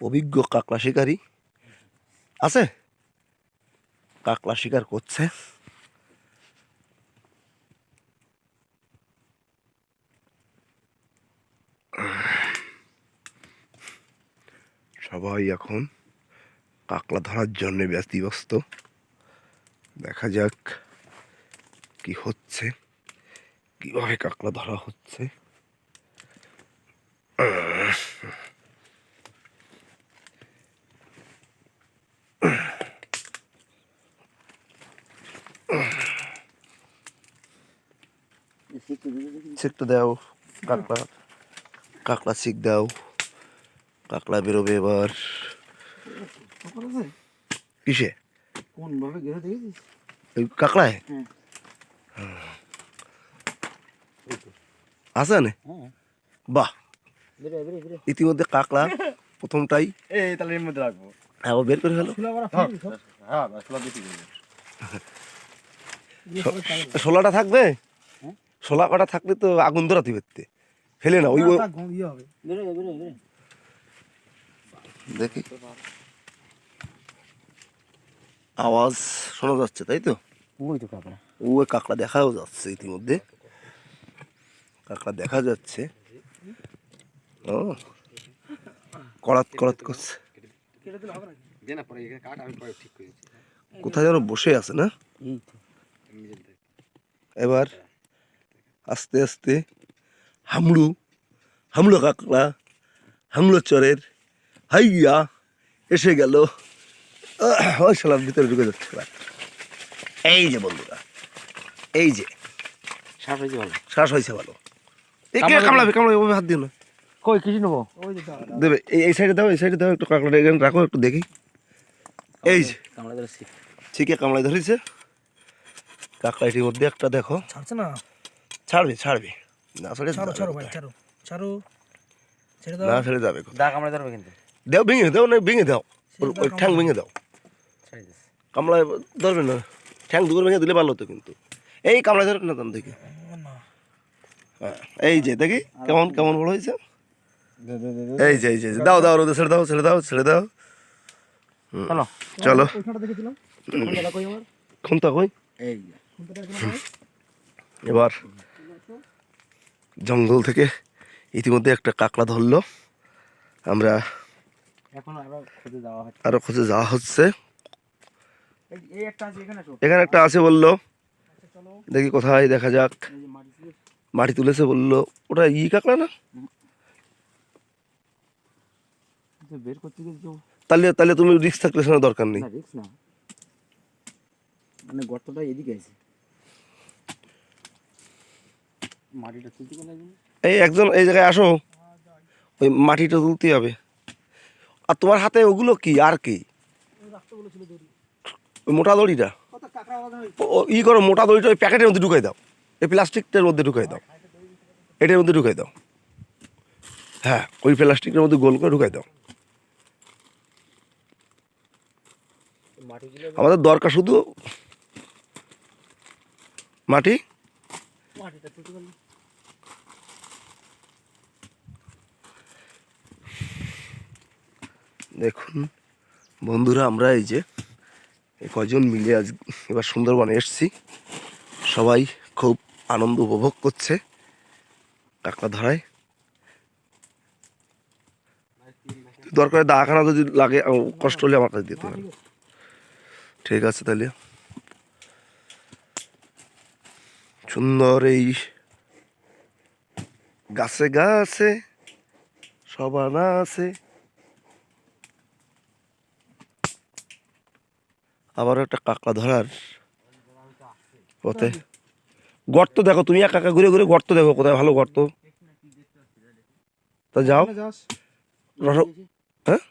অভিজ্ঞ কাকড়া শিকারী আছে? কাকড়া শিকার করছে। সবাই এখন কাকড়া ধরার জন্য ব্যস্ত দেখা যাক কি হচ্ছে, কীভাবে কাকড়া ধরা হচ্ছে। শিখতে দাও কাকড়া কাকড়া শিখ দাও কাকড়া বেরোবে এবার। কিসে? কোন ভাবে গেছে ওই কাকড়ায় হ্যাঁ। আছে না হ্যাঁ। বাহ। বেরে বেরে বেরে। ইতিমধ্যে কাকড়া প্রথমটাই। এই তাহলে এর মধ্যে রাখব। হ্যাঁ ও বের করে ফেলো। হ্যাঁ আসলে শোলাটা থাকবে? শোলা কটা থাকলে তো আগুন ধরাতে পারতে। ফেলে না ওই ওই- দেখি। আওয়াজ শোনা যাচ্ছে তাই তো? ওই তো কাপড়া ও কাকড়া দেখাও যাচ্ছে ইতিমধ্যে। কাকড়া দেখা যাচ্ছে। ও করাত করাত করেছি। কোথায় যেন বসে আছে না? এবার আস্তে আস্তে হামড়ু হামলো কাঁকড়া হামলো চরের হাইয়া এসে গেল। ওই শালার ভিতরে ঢুকে যাচ্ছে এই যে বন্ধুরা এই যে। শ্বাস হয়েছে ভালো। শ্বাস হয়েছে ভালো। এই কে কামড়াবে? কামড়াবে? কামড়াবে ওভাবে হাত দিও না। কই কিছু নেব? দেবে এই সাইডে দাও এই সাইডে দাও একটু কাঁকড়াটা এখানে রাখো একটু দেখি। এই যে। কামড়া ধরে শিখ ঠিকই কামড়াই ধরেছে। কাঁকড়াটির মধ্যে একটা দেখো। ছাড়ছে না। ছাড়বে ছাড়বে। না ছেড়ে ছাড়ো ছাড়ো ভাই ছাড়ো ছাড়ো। ছেড়ে না ছেড়ে যাবে? দা কামড়া ধরবে কিন্তু। দাও ভেঙে দাও না ভেঙে দাও। ওই ঠ্যাং ভেঙে দাও। কামড়ায় ধরবে না। ঠ্যাং দুগুলো ভেঙে দিলে ভালো হতো কিন্তু। এই কামড়ায় ধরবে না তার দেখি। হ্যাঁ এই যে দেখি কেমন কেমন বড় হয়েছে? এই যে এই যে দাও দাও রোদে ছেড়ে দাও ছেড়ে দাও ছেড়ে দাও। চলো। খুনতা কই? এই এবার। জঙ্গল থেকে ইতিমধ্যে একটা কাকড়া ধরলো। আমরা আরও খুঁজে যাওয়া হচ্ছে। এখানে একটা আছে বলল। দেখি কোথায় দেখা যাক। মাটি তুলেছে। বলল। ওটা ই কাকড়া না? বের করতে তাহলে তাহলে তুমি রিক্স থাকলে দরকার নেই। মানে গর্তটা এদিকে আছে মাটিটা তুলতে গেলে এই একজন এই জায়গায় আসো। ওই মাটিটা তুলতে হবে। আর তোমার হাতে ওগুলো কি? আর কি? ওই মোটা দড়িটা? ই করো মোটা দড়িটা ওই প্যাকেটের মধ্যে ঢুকাই দাও। এই প্লাস্টিকটার মধ্যে ঢুকাই দাও। এটার মধ্যে ঢুকাই দাও। হ্যাঁ ওই প্লাস্টিকের মধ্যে গোল করে ঢুকাই দাও। আমাদের দরকার শুধু মাটি? দেখুন, বন্ধুরা, আমরা এই যে কজন মিলে আজ এবার সুন্দরবনে এসছি। সবাই খুব আনন্দ উপভোগ করছে কাঁকড়া ধরায় দরকার দাখানা যদি লাগে কষ্ট হলে আমার কাছে দিতে পারেন। ঠিক আছে তাহলে। সুন্দর এই গাছে গাছে সবানা আছে। আবারও একটা কাকা ধরার পথে। গর্ত দেখো তুমি একা কাকা ঘুরে ঘুরে গর্ত দেখো কোথায় ভালো গর্ত? তা যাও। হ্যাঁ?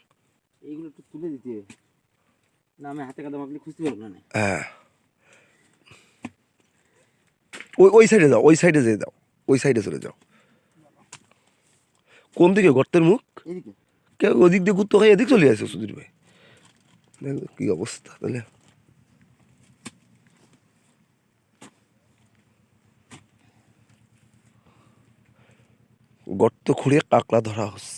এইগুলো একটু তুলে দিতে। না আমি হাতে কাদা মাখলে খুঁজতে পারব না। হ্যাঁ। ওই ওই সাইডে যাও ওই সাইডে যেয়ে যাও ওই সাইডে চলে যাও। কোন দিকে? গর্তের মুখ? কেউ ওদিক দিয়ে গুত্ত খাই এদিক চলে আসে সুধীর ভাই। দেখো কি অবস্থা তাহলে। গর্ত খুঁড়ে কাকড়া ধরা হচ্ছে।